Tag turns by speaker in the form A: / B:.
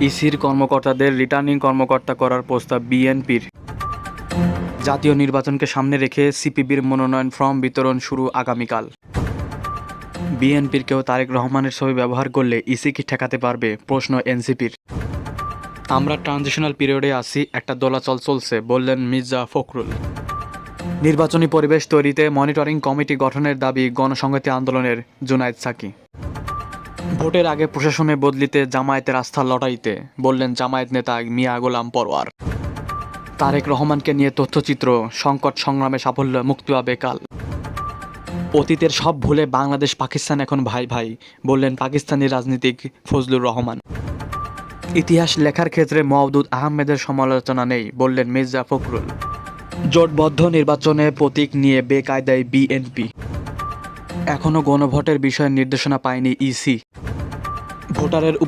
A: ইসির কর্মকর্তাদের রিটার্নিং কর্মকর্তা করার প্রস্তাব বিএনপির। জাতীয় নির্বাচনকে সামনে রেখে সিপিবির মনোনয়ন ফর্ম বিতরণ শুরু আগামীকাল। বিএনপির কেউ তারেক রহমানের ছবি ব্যবহার করলে ইসি কি ঠেকাতে পারবে? প্রশ্ন এনসিপির। আমরা ট্রানজিশনাল পিরিয়ডে আছি, একটা দোলাচল চলছে, বললেন মির্জা ফখরুল। নির্বাচনী পরিবেশ তৈরিতে মনিটরিং কমিটি গঠনের দাবি গণসংহতি আন্দোলনের জুনায়েদ সাকি। ভোটের আগে প্রশাসনে বদলিতে জামায়াতের আস্থা লটাইতে বললেন জামায়াত নেতা মিয়া গোলাম পরোয়ার। তারেক রহমানকে নিয়ে তথ্যচিত্র, সংকট সংগ্রামে সাফল্য মুক্তি পাবে কাল। অতীতের সব ভুলে বাংলাদেশ, পাকিস্তান এখন ভাই ভাই, বললেন পাকিস্তানি রাজনীতিক ফজলুর রহমান। ইতিহাস লেখার ক্ষেত্রে মওদুদ আহমেদের সমালোচনা নেই, বললেন মির্জা ফখরুল। জোটবদ্ধ নির্বাচনে প্রতীক নিয়ে বেকায়দায় বিএনপি। এখনও গণভোটের বিষয়ে নির্দেশনা পায়নি ইসি। ভোটারের উপ